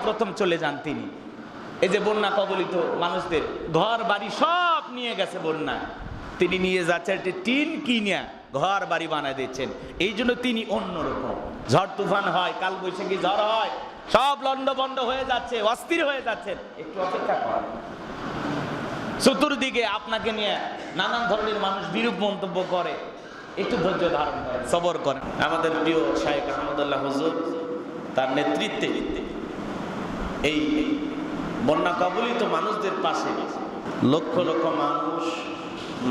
সর্বপ্রথম চলে যান তিনি। এই যে বন্যা কবলিত মানুষদের, ঘর, বাড়ি সব নিয়ে গেছে বন্যায়। তিনি নিয়ে যাচ্ছেন একটি টিন কিনিয়া ঘর, বাড়ি বানায় দিচ্ছেন। এই জন্য তিনি অন্যরকম। ঝড় তুফান হয় কাল বৈশাখী ঝড় হয়, সব লন্ড বন্ড হয়ে যাচ্ছে, অস্থির হয়ে যাচ্ছেন। একটু অপেক্ষা করেন। চতুর্দিকে আপনাকে নিয়ে নানান ধরনের মানুষ বিরূপ মন্তব্য করে। একটু ধৈর্য ধারণ করেন, সবর করেন। আমাদের প্রিয় শাহেখ আহমদুল্লাহ হুজুর, তার নেতৃত্বে এই বন্যা কবলিত মানুষদের পাশে লক্ষ লক্ষ মানুষ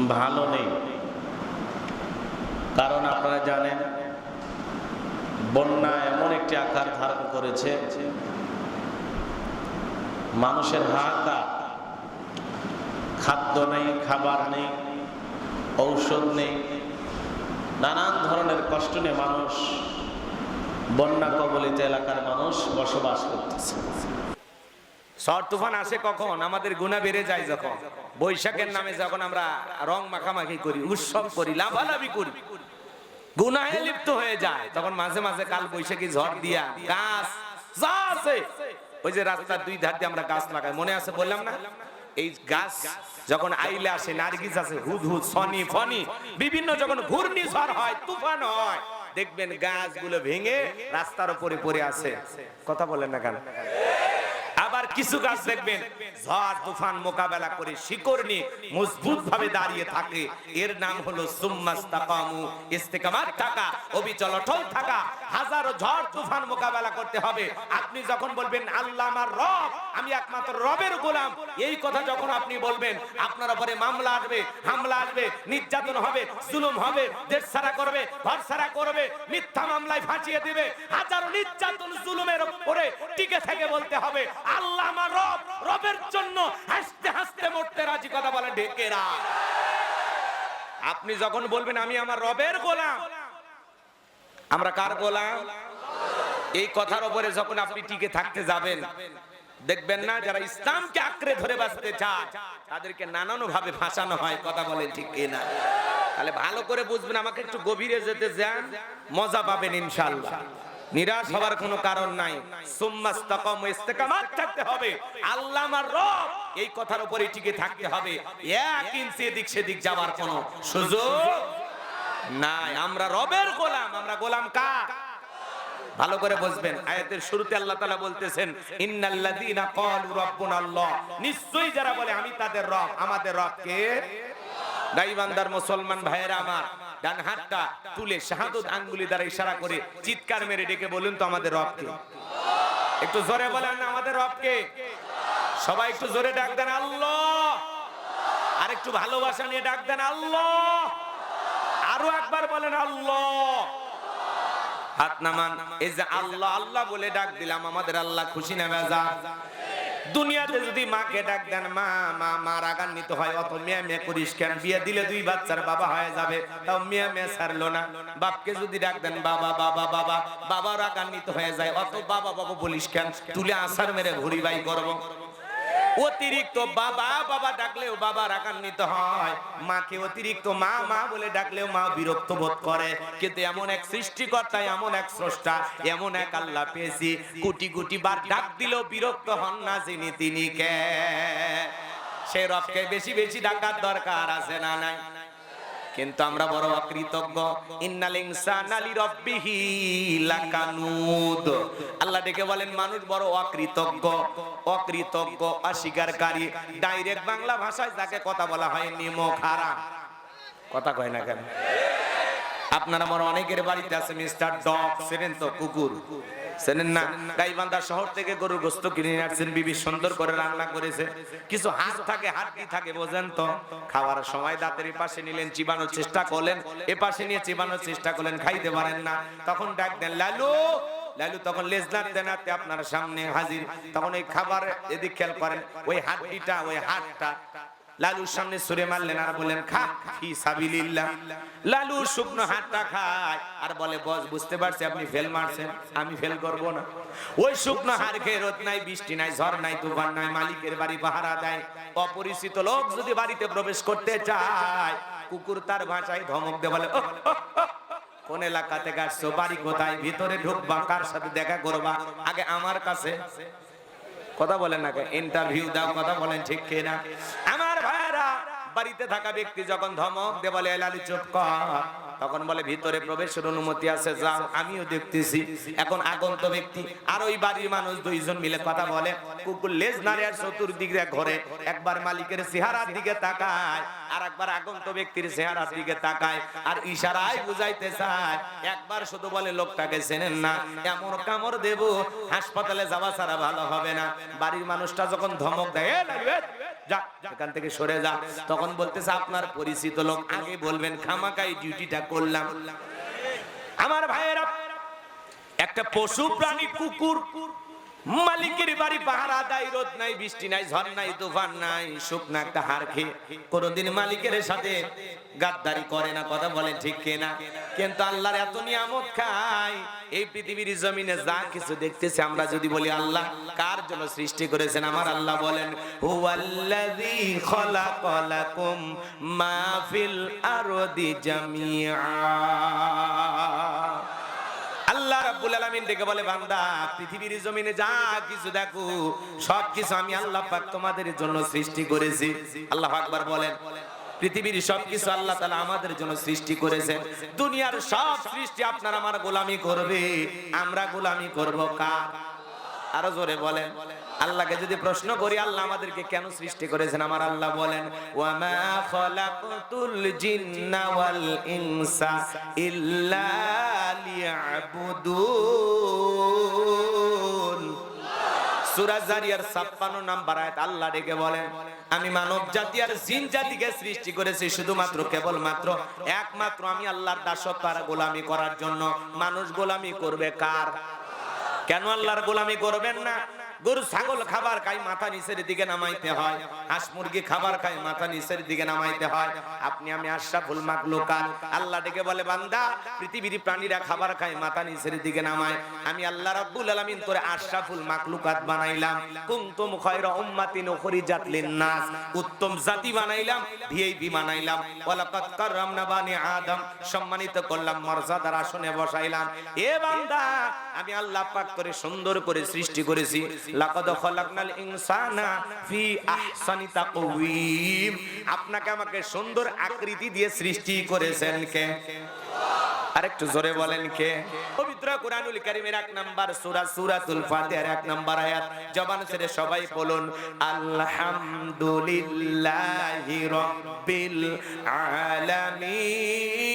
ভালো নেই। কারণ আপনারা জানেন, বন্যা এমন একটি আকার ধারণ করেছে, মানুষের হাহাকার, খাদ্য নেই, খাবার নেই, ঔষধ নেই, নানান ধরনের কষ্ট নিয়ে মানুষ বন্যা কবলিত এলাকার মানুষ বসবাস করতেছে। ঝড় তুফান আসে কখন? আমাদের গুণা বেড়ে যায় যখন। বৈশাখের নামে যখন আমরা রং মাখামাখি করি, উৎসব করি, লাভালাভি করি, গুনাহে লিপ্ত হয়ে যায়। তখন মাঝে মাঝে কাল বৈশাখী ঝড় দিয়া গাছ যা আছে, ওই যে রাস্তার দুই ধার দিয়ে আমরা গাছ লাগাই। মনে আছে? বললাম না? এই গাছ যখন আইলে আসে, নার্গিস আছে হুদ হুদ সনি ফনি বিভিন্ন যখন ঘূর্ণি ঝড় হয়, তুফান হয় দেখবেন গাছগুলো ভেঙে রাস্তার উপরে পড়ে আছে। কথা বলেন না কেন? কিছু গাছ দেখবেন। ঝড়, তুফান মোকাবেলা করে শিকড় নিয়ে মজবুত ভাবে দাঁড়িয়ে থাকে। এর নাম হলো থাকা, অবিচল, অটল থাকা, হাজারো ঝড়, তুফান মোকাবেলা করতে হবে। আপনি যখন বলবেন, আল্লাহ আমার রব, আমি একমাত্র রবের গোলাম, এই কথা যখন আপনি বলবেন, আপনার উপরে মামলা আসবে, হামলা আসবে, নির্যাতন হবে হবে দেশ ছাড়া করবে ঘর ছাড়া করবে, মিথ্যা মামলায় ফাঁসিয়ে দিবে, হাজারো নির্যাতন, জুলুমের উপরে টিকে থেকে বলতে হবে, আল্লাহ আমার রব, রবের জন্য হাসতে হাসতে মরতে রাজি, কথা বলে ঢেকেরা আপনি যখন বলবেন, আমি আমার রবের গোলাম। আমরা কার গোলাম? এই কথার উপরে যখন আপনি টিকে থাকতে যাবেন, দেখবেন না যারা ইসলামকে আঁকড়ে ধরে বাঁচতে চায়, তাদেরকে নানান ভাবে ফাঁসানো হয়, কথা বলেন ঠিক কিনা? তাহলে ভালো করে বুঝবেন, আমাকে একটু গভীরে যেতে যান মজা পাবেন ইনশাআল্লাহ। নিরাশ হওয়ার কোনো কারণ নাই। সুম্মাস্তাকাম থাকতে হবে। আল্লাহ আমার রব, এই কথার উপরে টিকে থাকতে হবে। এক এদিক সেদিক যাওয়ার কোনো সুযোগ নাই। আমরা রবের গোলাম, আমরা গোলাম ভালো করে বুঝবেন, আয়াতের শুরুতে আল্লাহ তাআলা বলতেছেন নিশ্চয়ই যারা বলে, আমি তাদের রব, আমাদের রব কে গাইবান্দার মুসলমান ভাইয়েরা আমার ডান হাতটা তুলে শাহাদত আঙ্গুলি দ্বারা ইশারা করে চিৎকার মেরে ডেকে বলুন তো আমাদের রব কে একটু জোরে বলেন না আমাদের রব কে সবাই একটু জোরে ডাক দেন আল্লাহ। আর একটু ভালোবাসা নিয়ে ডাক দেন আল্লাহ। আরও একবার বলেন আল্লাহ। হাত নামান। এই যে আল্লাহ আল্লাহ বলে ডাক দিলাম, আমাদের আল্লাহ খুশি না বেজা দুনিয়াতে যদি মাকে ডাক দেন, মা মা হয়, অত মেয়ে মেয়ে করিস কেন? বিয়ে দিলে দুই বাচ্চার বাবা হয়ে যাবে, তাও মেয়ে মেয়ে ছাড়লো না। বাপকে যদি ডাক দেন, বাবা বাবা বাবা বাবা রাগান্বিত হয়ে যায়, অত বাবা বাবা বলিস কেন? তুলে আসার মেরে ঘুরি বাই করব। অতিরিক্ত বাবা বাবা ডাকলেও বাবা রাগান্বিত হয়। মাকে অতিরিক্ত মা মা বলে ডাকলেও মা বিরক্ত বোধ করে। কিন্তু এমন এক সৃষ্টিকর্তা, এমন এক স্রষ্টা, এমন এক আল্লাহ পেয়েছি। কোটি কোটি বার ডাক দিলেও বিরক্ত হন না যিনি তিনি কে সেই রবকে বেশি বেশি ডাকার দরকার আছে না নাই? কিন্তু আমরা বড় অকৃতজ্ঞ। লাকানুদ। আল্লাহ ডেকে বলেন, মানুষ বড় অকৃতজ্ঞ। অকৃতজ্ঞ, অস্বীকারী। ডাইরেক্ট বাংলা ভাষায় যাকে কথা বলা হয় নিমক হারা কথা কয় না কেন? আপনারা আমার অনেকের বাড়িতে আছে, মিস্টার ডগ, সেরেন তো কুকুর। না? গাইবান্ধা শহর থেকে গোস্ত কিনে আসছেন। বিবি সুন্দর করে রান্না করেছে। কিছু থাকে থাকে, বোঝেন তো? খাওয়ার সময় দাঁতের নিলেন, চিবানোর চেষ্টা করলেন। নিয়ে চিবানোর চেষ্টা করলেন, খাইতে পারেন না। তখন ডাক দেন, লালু! লালু তখন লেজ নাড়তে নাড়তে আপনার সামনে হাজির। তখন ওই খাবার এদিক খেয়াল করেন, ওই হাড্ডিটা, ওই হাড়টা লালুর সামনে সুরে মারলেন আর বললেন খা ফি সাবিলিল্লাহ। লালু শুকনো হাতটা খায় আর বলে বস বুঝতে পারছি আপনি ফেল মারছেন আমি ফেল করব না। ওই শুকনো হার খেয়ে রোদ নাই বৃষ্টি নাই ঝড় নাই তুফান নাই মালিকের বাড়ি পাহারা দেয়। অপরিচিত লোক যদি বাড়িতে প্রবেশ করতে চায় কুকুর তার ভাষায় ধমক দে বলে "ওহ, ওহ, ওহ, কোন এলাকা থেকে আসছো বাড়ি কোথায় ভিতরে ঢুকবা কার সাথে দেখা করবা? আগে আমার কাছে। কথা বলেন না ইন্টারভিউ দাও কথা বলেন ঠিক কিনা? বাড়িতে থাকা ব্যক্তি যখন ধমক দে বলে চুপ কর। তখন বলে, ভিতরে প্রবেশের অনুমতি আছে, যাও, আমিও দেখতেছি। এখন আগন্ত ব্যক্তি আর ওই বাড়ির মানুষ দুইজন মিলে কথা বলে। কুকুর লেজ নাড়ে আর চতুর্দিকে ঘরে। একবার মালিকের চেহারার দিকে তাকায়। আর একবার আগন্ত ব্যক্তির চেহারার দিকে তাকায় আর ইশারায় বুঝাইতে চায় একবার শুধু বলে লোকটাকে চেনেন না এমন কামড় দেব হাসপাতালে যাওয়া ছাড়া ভালো হবে না। বাড়ির মানুষটা যখন ধমক দেয় "এ, লালু, এ, যা এখান থেকে সরে যা। তখন বলতেছে আপনার পরিচিত লোক আগে বলবেন খামাকাই ডিউটিটা করলাম। আমার ভাইয়েরা একটা পশু প্রাণী কুকুর মালিকের বাড়ি পাহারা দেয়, রোদ নাই, বৃষ্টি নাই, ঝড় নাই, তুফান নাই, শুকনা একটা হার খেয়ে কোনোদিন মালিকের সাথে গাদ্দারি করে না, কথা বলেন ঠিক কিনা? কিন্তু আল্লাহর এত নিয়ামত খায়, এই পৃথিবীর জমিনে যা কিছু দেখতেছে, আমরা যদি বলি আল্লাহ কার জন্য সৃষ্টি করেছেন, আমার আল্লাহ বলেন, হুয়াল্লাযী খলাকালাকুম মা ফিল আরদি জামিআ। আলামিন ডেকে বলে, বান্দা, পৃথিবীর জমিনে যা কিছু দেখো, সব কিছু আমি আল্লাহ পাক তোমাদের জন্য সৃষ্টি করেছি। আল্লাহ আকবার বলেন, পৃথিবীর সবকিছু আল্লাহ তাআলা আমাদের জন্য সৃষ্টি করেছেন দুনিয়ার সব সৃষ্টি আপনার আমার গোলামি করবে। আমরা গোলামি করব কার? আরও জোরে বলেন। আল্লাহকে যদি প্রশ্ন করি, আল্লাহ আমাদেরকে কেন সৃষ্টি করেছেন? আমার আল্লাহ বলেন, ওয়ামা জিন্না ওয়াল ইনসা ইল্লা লিয়াবুদুন। জারিয়ার 56 নাম্বার আয়াত আল্লাহ ডেকে বলেন, আমি মানব জাতি আর জিন জাতিকে সৃষ্টি করেছি শুধুমাত্র, কেবলমাত্র, একমাত্র আমি আল্লাহর দাসত্ব আর গোলামি করার জন্য। মানুষ গোলামি করবে কার? কেন আল্লাহর গোলামি করবেন না? গরু, ছাগল খাবার খাই মাথা নিচের দিকে নামাইতে হয়। হাঁস মুরগি খাবার খাই মাথা নিচের দিকে নামাইতে হয়। আপনি আমি আশরাফুল মাকলুকাত আল্লাহ ডেকে বলে, বান্দা, পৃথিবীর প্রাণীরা খাবার খায়, মাথা নিচের দিকে নামায়। আমি আল্লাহ রাব্বুল আলামিন তোরে আশরাফুল মাকলুকাত বানাইলাম। কুনতুম খায়রা উম্মাতিন উখরিজাত লিন-নাস। উত্তম জাতি বানাইলাম, ভিআইপি বানাইলাম। ওয়ালাকাদ কাররামনা বানি আদম। সম্মানিত করলাম, মর্যাদার আসনে বসাইলাম। এ বান্দা, আমি আল্লাহ পাক করে সুন্দর করে সৃষ্টি করেছি। লাকাদ খলাকনাল ইনসানা ফি আহসানি তাকওয়িম আপনাকে আমাকে সুন্দর আকৃতি দিয়ে সৃষ্টি করেছেন কে? আরেকটু জোরে বলেন কে? পবিত্র কোরআনুল কারীমের এক নাম্বার সূরা, সূরাতুল ফাতিহার এক নাম্বার আয়াত। জবান ছেড়ে সবাই বলুন, আলহামদুলিল্লাহি রাব্বিল আলামিন।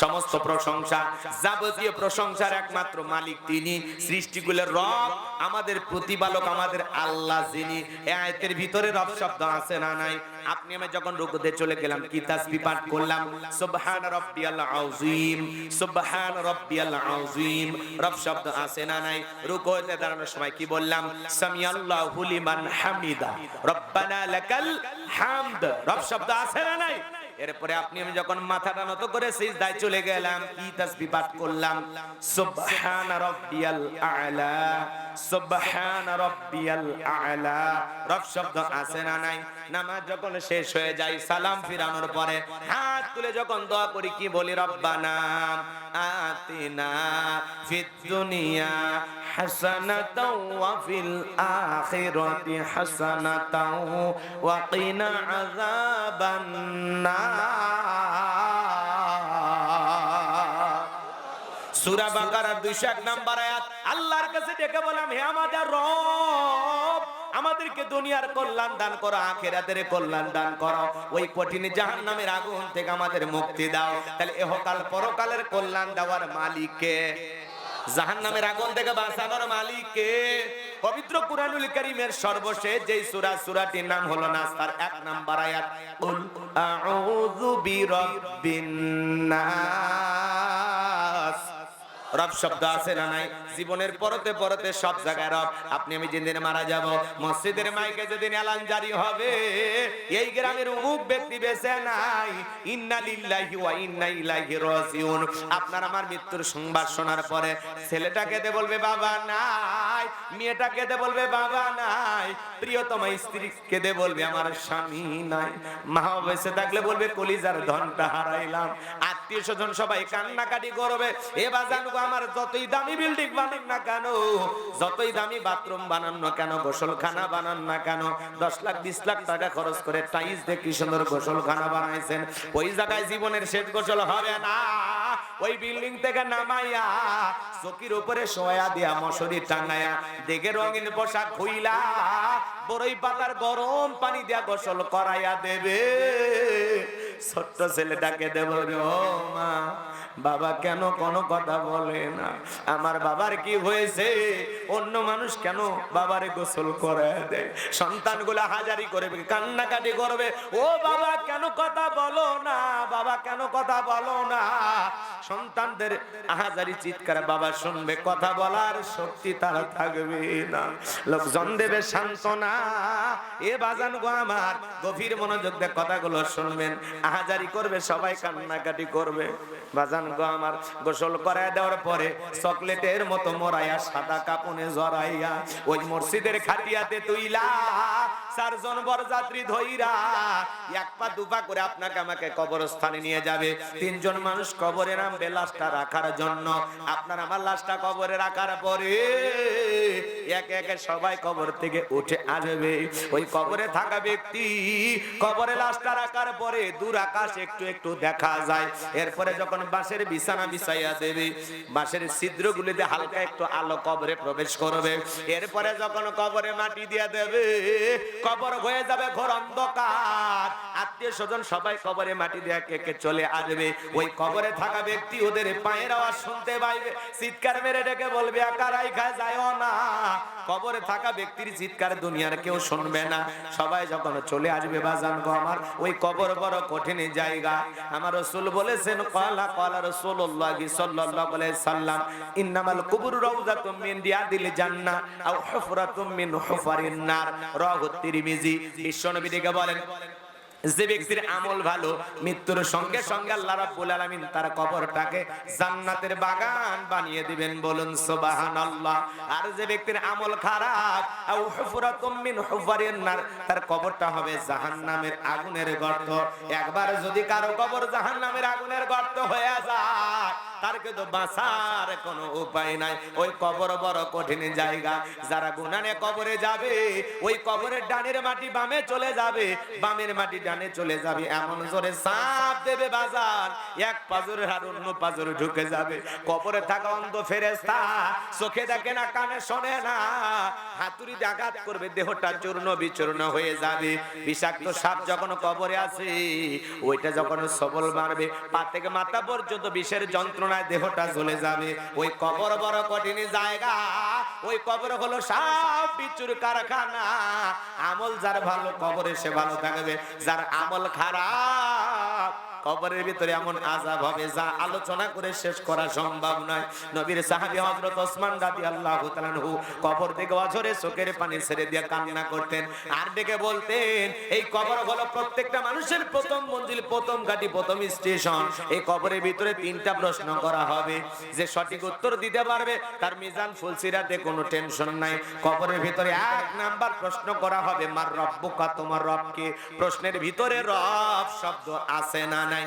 সমস্ত প্রশংসা, যাবতীয় প্রশংসার একমাত্র মালিক তিনি। সৃষ্টিগুলোর রব, আমাদের প্রতিপালক, আমাদের আল্লাহ যিনি। আয়াতের ভিতরে রব শব্দ আছে না নাই? আপনি আমি যখন রুকুতে চলে গেলাম, কি তাসবিহ পাঠ করলাম? সুবহান রাব্বিয়াল আযীম, সুবহান রাব্বিয়াল আযীম। রব শব্দ আছে না নাই? রুকুতে দাঁড়ানোর সময় কি বললাম? সামিয়াল্লাহু লিমান হামিদা। রব্বানা লাকাল হামদ। রব শব্দ আছে না নাই? এরপরে আপনি, আমি যখন মাথাটা নত করে সিজদায় চলে গেলাম, কি তাসবিহ পাঠ করলাম? সুবহান রাব্বিয়াল আ'লা। সুবহান রাব্বিয়াল আ'লা। রব শব্দ আছে না নাই? নামাজ যখন শেষ হয়ে যায়, সালাম ফিরানোর পরে হাত তুলে যখন দোয়া করি, কি বলি? রব্বানা আতিনা ফিদ দুনিয়া হাসানাতাও ওয়া ফিল আখিরাতি হাসানাতাও ওয়া কিনা আযাবান সূরা বাকারার 201 নাম্বার আয়াত, আল্লাহর কাছে ডেকে বললাম, হে আমাদের রব, আমাদেরকে দুনিয়ার কল্যাণ দান করো, আখেরাতের কল্যাণ দান করো। ওই কঠিন আগুন থেকে আমাদের মুক্তি দাও। তাহলে এহকাল পরকালের কল্যাণ দেওয়ার মালিককে আগুন থেকে বাঁচানোর মালিককে পবিত্র কুরআনুল কারীমের সর্বশেষ যেই সূরা, সূরাটির নাম হলো নাস তার এক নাম্বার আয়াত আউযু বিরাব্বিন নাস। রব শব্দ আছে না নাই? জীবনের পরতে পরতে সব জায়গায় রব। আপনি আমি যেদিন মারা যাব, মসজিদের মাইকে যেদিন এলান জারি হবে, এই গ্রামের অমুক ব্যক্তি বেঁচে নাই। ইন্না লিল্লাহি ওয়া ইন্না ইলাইহি রাজিউন। আপনার আমার মৃত্যুর সংবাদ শোনার পরে ছেলেটা কেঁদে বলবে, বাবা নাই। মেয়েটা কেঁদে বলবে, বাবা নাই। প্রিয়তম স্ত্রী কেঁদে বলবে, আমার স্বামী নাই। মা বেঁচে থাকলে বলবে, কলিজার ধনটা হারাইলাম। আর আত্মীয় সবাই কান্নাকাটি করবে। এ আমার যতই দামি বিল্ডিং বানান না কেন, যতই দামি বাথরুম বানান না কেন, গোসলখানা বানান না কেন, দশ লাখ, বিশ লাখ টাকা খরচ করে টাইলস দিয়ে কি সুন্দর গোসলখানা বানাইছেন? ওই জায়গায় জীবনের শেষ গোসল হবে না। ওই বিল্ডিং থেকে নামাইয়া চকির উপরে শোয়া দিয়া মশারি টাঙ্গায়া দেখে রঙিন পোশাক খুইলা বড়ই পাতার গরম পানি দিয়া গোসল করাইয়া দেবে। ছোট্ট ছেলেটাকে দেব রে ও মা। বাবা কেন কোনো কথা বলে না? আমার বাবার কি হয়েছে? অন্য মানুষ কেন বাবারে গোসল করে দেয়? সন্তানগুলা হাজারি করবে, কান্নাকাটি করবে। ও বাবা কেন কথা বলো না? বাবা কেন কথা বলো না? সন্তানদের আহাজারি চিৎকার বাবা শুনবে, কথা বলার শক্তি তারা থাকবে না। লোকজন দেবে সান্ত্বনা। এ বাজান গো আমার, গভীর মনোযোগ দিয়ে কথাগুলো শুনবেন। হাজারি করবে, সবাই কান্নাকাটি করবে। বাজান গো আমার, গোসল করায় দেওয়ার পরে চকলেটের মতো মরাইয়া সাদা কাপনে জড়াইয়া ওই মসজিদের খাটিয়াতে তুইলা চারজন বরযাত্রী ধইরা এক পা দুপা করে আপনাকে আমাকে কবরস্থানে নিয়ে যাবে। তিনজন মানুষ কবরে নামবে লাশটা রাখার জন্য। আপনার আমার লাশটা কবরে রাখার পরে একে একে সবাই কবর থেকে উঠে আসবে। ওই কবরে থাকা ব্যক্তি কবরে লাশটা রাখার পরে দূর আকাশ একটু একটু দেখা যায়। এরপরে যখন বাঁশের বিছানা বিছাইয়া দেবে, বাঁশের ছিদ্রগুলিতে হালকা একটু আলো কবরে প্রবেশ করবে। এরপরে যখন কবরে মাটি দিয়ে দেবে কবর হয়ে যাবে ঘোর অন্ধকার। আত্মীয় স্বজন সবাই কবরে মাটি দেয়া কে কে চলে আসবে। ওই কবরে থাকা ব্যক্তি ওদের পায়ের আওয়াজ শুনতে পাইবে। চিৎকার মেরে ডেকে বলবে একারাই খায় যায় না। কবরে থাকা ব্যক্তির চিৎকার দুনিয়ার কেউ শুনবে না। সবাই যখন চলে আসবে বাজান গো আমার, ওই কবর বড় কঠিন জায়গা। আমার রসুল বলেছেন, কলা কলা রসুল্লাহ সাল্লাল্লাহু আলাইহি সাল্লাম, ইন্নামাল কুবুর রাউযাতুম মিন রিয়াদিল জান্নাহ আও হুফরাতুম মিন হুফারিন নার। রাহু তিরমিজি, বিশ্বনবী থেকে বলেন যে ব্যক্তির আমল ভালো, মৃত্যুর সঙ্গে সঙ্গে আল্লাহ রাব্বুল আলামিন তার কবরটাকে জান্নাতের বাগান বানিয়ে দিবেন বলুন, সুবহানাল্লাহ। আর যে ব্যক্তির আমল খারাপ, আও হুফরাতুম মিন হুফারিন নার, তার কবরটা হবে জাহান্নামের আগুনের গর্ত। একবার যদি কারও কবর জাহান্নামের আগুনের গর্ত হয়ে যায় তার কিন্তু বাঁচার কোনো উপায় নাই। ওই কবর বড় কঠিন জায়গা। যারা গুনানে কবরে যাবে, ওই কবরের ডানের মাটি বামে চলে যাবে। বামের মাটি ডানে চলে যাবে। এমন জোরে সাপ দেবে বাজার। এক পাজরে আর অন্য পাজরে ঢুকে যাবে। কবরে থাকা অন্ধ ফেরেস্তা চোখে দেখে না, কানে শোনে না। আঘাত করবে, দেহটা চূর্ণ বিচূর্ণ হয়ে যাবে। বিষাক্ত সাপ যখন কবরে আসে, ওইটা যখন সবল মারবে, পা থেকে মাথা পর্যন্ত বিষের যন্ত্রণায় দেহটা জ্বলে যাবে। ওই কবর বড় কঠিন জায়গা। ওই কবর হলো সব বিচুর কারখানা। আমল যার ভালো কবরে সে ভালো থাকবে। যার আমল খারাপ কবরের ভিতরে এমন আজাব হবে যা আলোচনা করে শেষ করা সম্ভব নয়। নবীর সাহাবী হযরত ওসমান রাদিয়াল্লাহু তাআলা আনহু কবর থেকে অঝরে চোখের পানি ছেড়ে দিয়ে কান্না করতেন। আর ডেকে বলতেন, এই কবর হলো প্রত্যেকটা মানুষের প্রথম মঞ্জিল, প্রথম ঘাটি, প্রথম স্টেশন। এই কবরের ভিতরে তিনটা প্রশ্ন করা হবে। যে সঠিক উত্তর দিতে পারবে, তার মিজান ফুলসিরাতে কোনো টেনশন নাই। কবরের ভিতরে এক নাম্বার প্রশ্ন করা হবে, মার রব্বুকা, তোমার রবকে? প্রশ্নের ভিতরে রব শব্দ আছে না নাই